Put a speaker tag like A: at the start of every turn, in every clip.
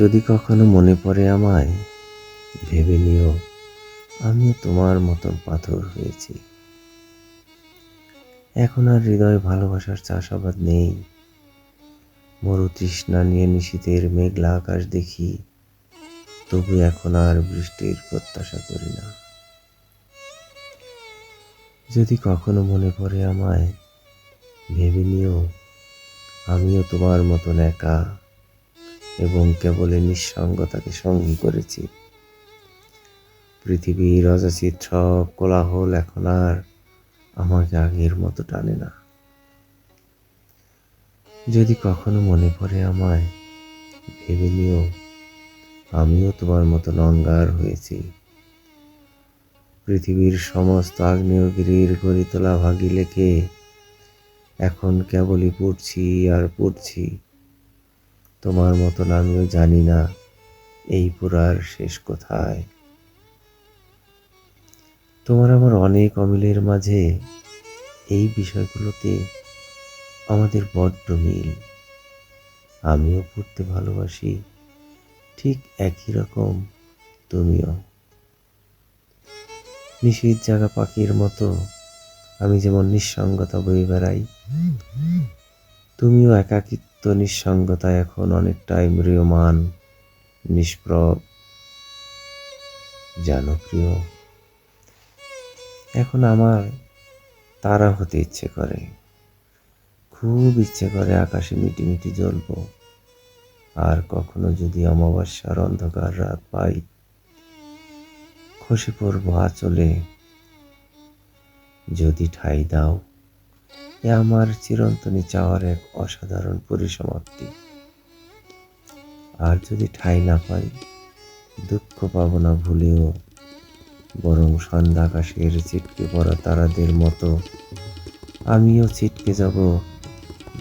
A: যদি কখনো মনে পড়ে আমায়, ভেবে নিও, আমিও তোমার মতন পাথর হয়েছি। এখন আর হৃদয় ভালোবাসার চাষাবাদ নেই। মরু তৃষ্ণা নিয়ে নিশীতের মেঘলা আকাশ দেখি, তবু এখন আর বৃষ্টির প্রত্যাশা করি না। যদি কখনো মনে পড়ে আমায়, ভেবে নিও, আমিও তোমার মতন একা। এবং কেবল নিঃসঙ্গতাকে সঙ্গী করেছি। পৃথিবীর সব কোলাহল এখন আর আমাকে আগের মতো টানে না। যদি কখনো মনে পড়ে আমায়, ভেবে নিও, আমিও তোমার মতো অঙ্গার হয়েছি। পৃথিবীর সমস্ত আগ্নেয়গিরির গড়ি তোলা ভাগি লেখে এখন কেবলই পড়ছি আর পড়ছি। তোমার মতন আমিও জানি না এই পুরার শেষ কোথায়। তোমার আমার অনেক অমিলের মাঝে এই বিষয়গুলোতে আমাদের বড্ড মিল। আমিও পড়তে ভালোবাসি, ঠিক একই রকম তুমিও। নিশীত জাগা পাখির মতো আমি যেমন নিঃসঙ্গতা বয়ে বেড়াই তুমিও একাকিত্ব নিঃসঙ্গতা এখন অনেকটাই ম্রিয়মান, নিষ্প্রভ। জানো প্রিয়, এখন আমার তারা হতে ইচ্ছে করে। খুব ইচ্ছে করে আকাশে মিটি মিটি জ্বলব। আর কখনো যদি অমাবস্যার অন্ধকার রাত পাই, খসে পড়ব আচলে। যদি ঠাই দাও এ আমার চিরন্তনী চাওয়ার এক অসাধারণ পরিসমাপ্তি। আর যদি ঠাই না পাই, দুঃখ পাবো না ভুলেও বরং সন্ধ্যা আকাশের ছিটকে পড়া তারাদের মতো আমিও ছিটকে যাব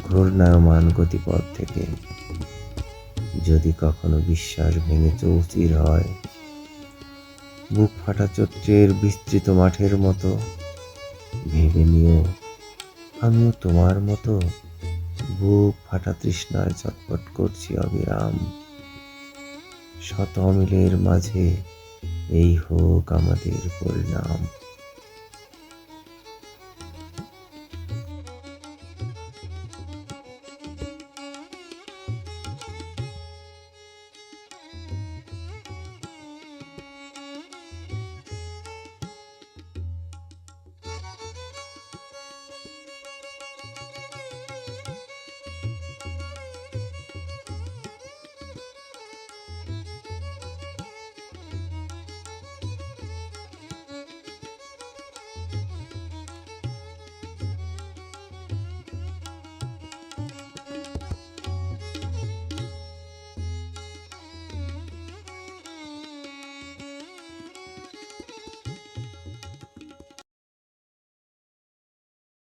A: ঘূর্ণায়মান গতিপথ থেকে। যদি কখনো বিশ্বাস ভেঙে চৌচির হয়, বুক ফাটা চত্রের বিস্তৃত মাঠের মতো ভেবে নিও আমিও তোমার মতো বুক ফাটা তৃষ্ণায় চটপট করছি অবিরাম। শত অমিলের মাঝে এই হোক আমাদের পরিণাম।